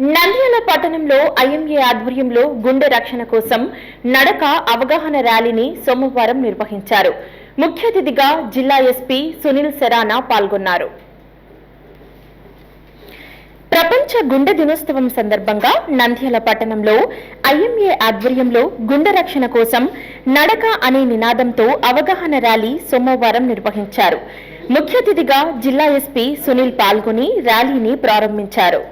నంద్యాల పట్టణంలో ఐఎంఏ ఆధ్వర్యంలో గుండె రక్షణ కోసం నడక అవగాహన ర్యాలీని సోమవారం నిర్వహించారు. ముఖ్య అతిథిగా జిల్లా ఎస్పీ సునీల్ సెరానా పాల్గొన్నారు. ప్రపంచ గుండె దినోత్సవం సందర్భంగా నంద్యాల పట్టణంలో ఐఎంఏ ఆధ్వర్యంలో గుండె రక్షణ కోసం నడక అనే నినాదంతో అవగాహన ర్యాలీ సోమవారం నిర్వహించారు. ముఖ్య అతిథిగా జిల్లా ఎస్పీ సునీల్ పాల్గొని ర్యాలీని ప్రారంభించారు.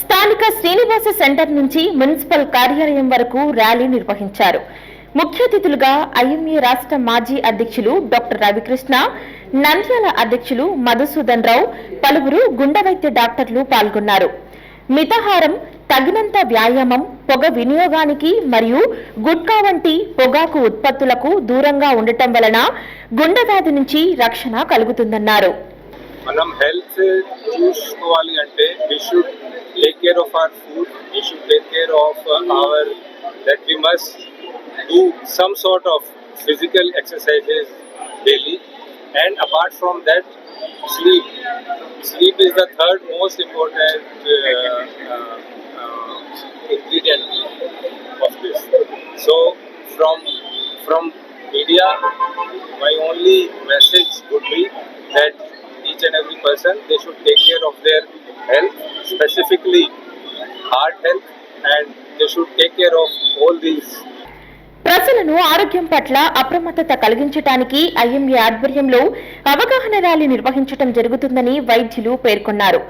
స్థానిక శ్రీనివాస సెంటర్ నుంచి మున్సిపల్ కార్యాలయం వరకు ర్యాలీ నిర్వహించారు. ముఖ్య అతిథులుగా ఐఎంఏ రాష్ట్ర మాజీ అధ్యక్షులు డాక్టర్ రవికృష్ణ నంద్యాల అధ్యక్షులు మధుసూదన్ రావు పలువురు గుండె వైద్య డాక్టర్లు పాల్గొన్నారు. మితాహారం తగినంత వ్యాయామం పొగ వినియోగానికి మరియు గుట్కా వంటి పొగాకు ఉత్పత్తులకు దూరంగా ఉండటం వలన గుండె వ్యాధి నుంచి రక్షణ కలుగుతుందన్నారు. మనం హెల్త్ చూసుకోవాలి అంటే we should take care of our food we should take care of our that we must do some sort of physical exercises daily. And apart from that sleep. Sleep is the third most important uh, uh, uh, ingredient of this. So from from media my only message would be that each and every person they should take care of their health specifically heart health and they should take care of all these ప్రజలను ఆరోగ్యం పట్ల అప్రమత్తత కలిగించడానికి IMA ఆధ్వర్యంలో అవగాహన rally నిర్వహించడం జరుగుతుందని వైద్యులు పేర్కొన్నారు.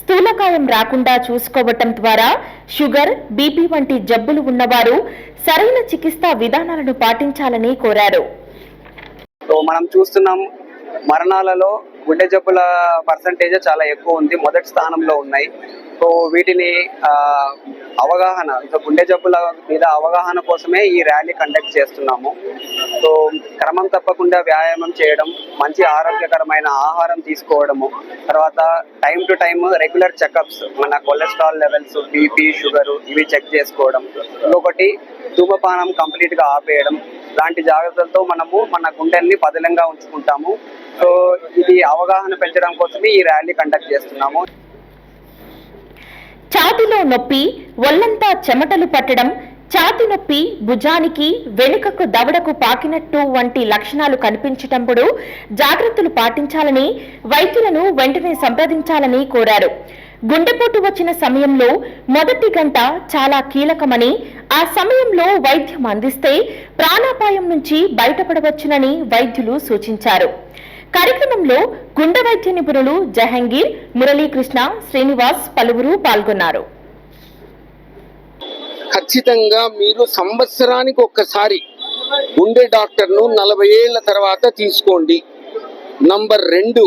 స్థూలకాయం రాకుండా చూసుకోవటం ద్వారా షుగర్ బీపీ వంటి జబ్బులు ఉన్నవారు సరైన చికిత్సా విధానాలను పాటించాలని కోరారు. మనం చూస్తున్నాం మరణాలలో గుండె జబ్బుల పర్సంటేజ్ చాలా ఎక్కువ ఉంది మొదటి స్థానంలో ఉన్నాయి. సో వీటిని అవగాహన సో గుండె జబ్బుల మీద అవగాహన కోసమే ఈ ర్యాలీ కండక్ట్ చేస్తున్నాము. సో క్రమం తప్పకుండా వ్యాయామం చేయడం మంచి ఆరోగ్యకరమైన ఆహారం తీసుకోవడము తర్వాత time to time regular checkups మన కొలెస్ట్రాల్ లెవెల్స్ బీపీ షుగర్ ఇవి చెక్ చేసుకోవడం ఇంకొకటి ధూమపానం కంప్లీట్గా ఆపేయడం లాంటి జాగ్రత్తలతో మనము మన గుండెల్ని పదిలంగా ఉంచుకుంటాము. సో ఇది అవగాహన పెంచడం కోసమే ఈ ర్యాలీ కండక్ట్ చేస్తున్నాము. ఛాతిలో నొప్పి ఒళ్ళంతా చెమటలు పట్టడం ఛాతి నొప్పి భుజానికి వెనుకకు దవడకు పాకినట్టు వంటి లక్షణాలు కనిపించటప్పుడు జాగ్రత్తలు పాటించాలని వైద్యులను వెంటనే సంప్రదించాలని కోరారు. గుండెపోటు వచ్చిన సమయంలో మొదటి గంట చాలా కీలకమని ఆ సమయంలో వైద్యం అందిస్తే ప్రాణాపాయం నుంచి బయటపడవచ్చునని వైద్యులు సూచించారు. కార్యక్రమంలో గుండె వైద్య నిపుణులు జహంగీర్ మురళీకృష్ణ శ్రీనివాస్ పలువురు పాల్గొన్నారు. ఖచ్చితంగా మీరు సంవత్సరానికి ఒక్కసారి గుండె డాక్టర్ను నలభై ఏళ్ళ తర్వాత తీసుకోండి. నంబర్ రెండు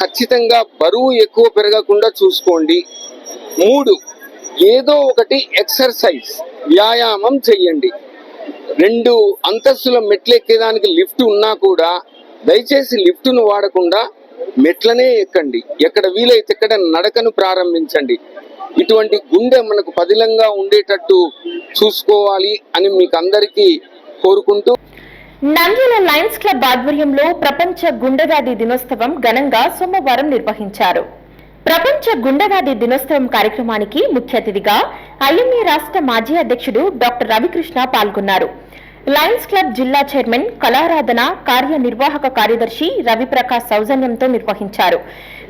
ఖచ్చితంగా బరువు ఎక్కువ పెరగకుండా చూసుకోండి. మూడు ఏదో ఒకటి ఎక్సర్సైజ్ వ్యాయామం చెయ్యండి. రెండు అంతస్తుల మెట్లు ఎక్కేదానికి లిఫ్ట్ ఉన్నా కూడా దయచేసి లిఫ్ట్ను వాడకుండా మెట్లనే ఎక్కండి. ఎక్కడ వీలైతే ఎక్కడ నడకను ప్రారంభించండి. ఇటువంటి గుండె మనకు పదిలంగా ఉండేటట్టు చూసుకోవాలి అని మీకు అందరికీ కోరుకుంటూ నంద్యాల లయన్స్ క్లబ్ ఆధ్వర్యంలో ప్రపంచ గుండెవ్యాధి దినోత్సవం ఘనంగా సోమవారం నిర్వహించారు. ప్రపంచ గుండగాది దినోత్సవం కార్యక్రమానికి ముఖ్య అతిథిగా ఐఎంఏ రాష్ట్ర మాజీ అధ్యక్షుడు డాక్టర్ రవికృష్ణ పాల్గొన్నారు. లయన్స్ క్లబ్ జిల్లా చైర్మన్ కళారాధన కార్యనిర్వాహక కార్యదర్శి రవిప్రకాష్ సౌజన్యంతో నిర్వహించారు.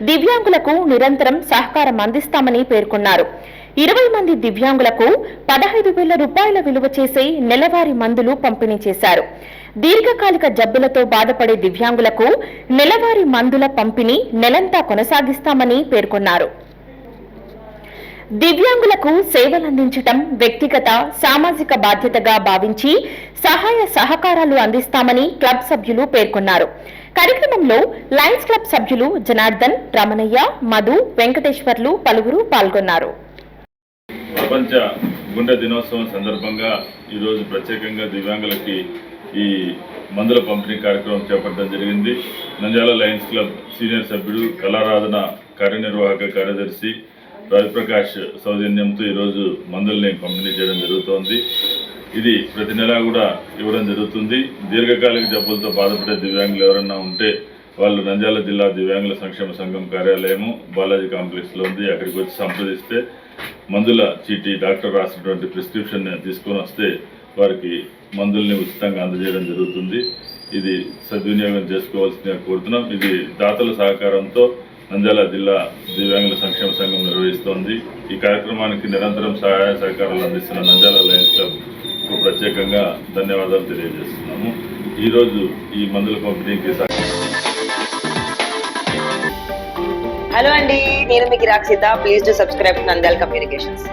దివ్యాంగులకు నిరంతరం సహకారం అందిస్తామని పేర్కొన్నారు. ఇరవై మంది దివ్యాంగులకు పదహైదు వేల రూపాయల విలువ చేసే నెలవారీ మందులు పంపిణీ చేశారు. దీర్ఘకాలిక జబ్బులతో బాధపడే దివ్యాంగులకు నెలవారీ మందుల పంపిణీ నెలంతా కొనసాగిస్తామని పేర్కొన్నారు. దివ్యాంగులకు సేవలందించటం వ్యక్తిగత సామాజిక బాధ్యతగా భావించి సహాయ సహకారాలు అందిస్తామని క్లబ్ సభ్యులు పేర్కొన్నారు. కార్యక్రమంలో లయన్స్ క్లబ్ సభ్యులు జనార్దన్ రమణయ్య మధు వెంకటేశ్వర్లు పలువురు పాల్గొన్నారు. ప్రపంచ గుండె దినోత్సవం సందర్భంగా ఈరోజు ప్రత్యేకంగా దివ్యాంగులకి ఈ మందుల పంపిణీ కార్యక్రమం చేపట్టడం జరిగింది. నంద్యాల లయన్స్ క్లబ్ సీనియర్ సభ్యుడు కళారాధన కార్యనిర్వాహక కార్యదర్శి రవిప్రకాష్ సౌజన్యంతో ఈరోజు మందుల్ని పంపిణీ చేయడం జరుగుతోంది. ఇది ప్రతి నెలా కూడా ఇవ్వడం జరుగుతుంది. దీర్ఘకాలిక జబ్బులతో బాధపడే దివ్యాంగులు ఎవరన్నా ఉంటే వాళ్ళు నంద్యాల జిల్లా దివ్యాంగుల సంక్షేమ సంఘం కార్యాలయము బాలాజీ కాంప్లెక్స్లో ఉంది. అక్కడికి వచ్చి సంప్రదిస్తే మందుల చీటీ డాక్టర్ రాసినటువంటి ప్రిస్క్రిప్షన్ తీసుకొని వస్తే వారికి మందుల్ని ఉచితంగా అందజేయడం జరుగుతుంది. ఇది సద్వినియోగం చేసుకోవాల్సిందిగా కోరుతున్నాం. ఇది దాతల సహకారంతో నంద్యాల జిల్లా దివ్యాంగుల సంక్షేమ సంఘం నిర్వహిస్తోంది. ఈ కార్యక్రమానికి నిరంతరం సహాయ సహకారాలు అందిస్తున్న నంద్యాల లయన్స్ క్లబ్కు ప్రత్యేకంగా ధన్యవాదాలు తెలియజేస్తున్నాము. ఈరోజు ఈ మందుల పంపిణీకి హలో అండి నేను మీకు Rakshita please to subscribe Nandal communications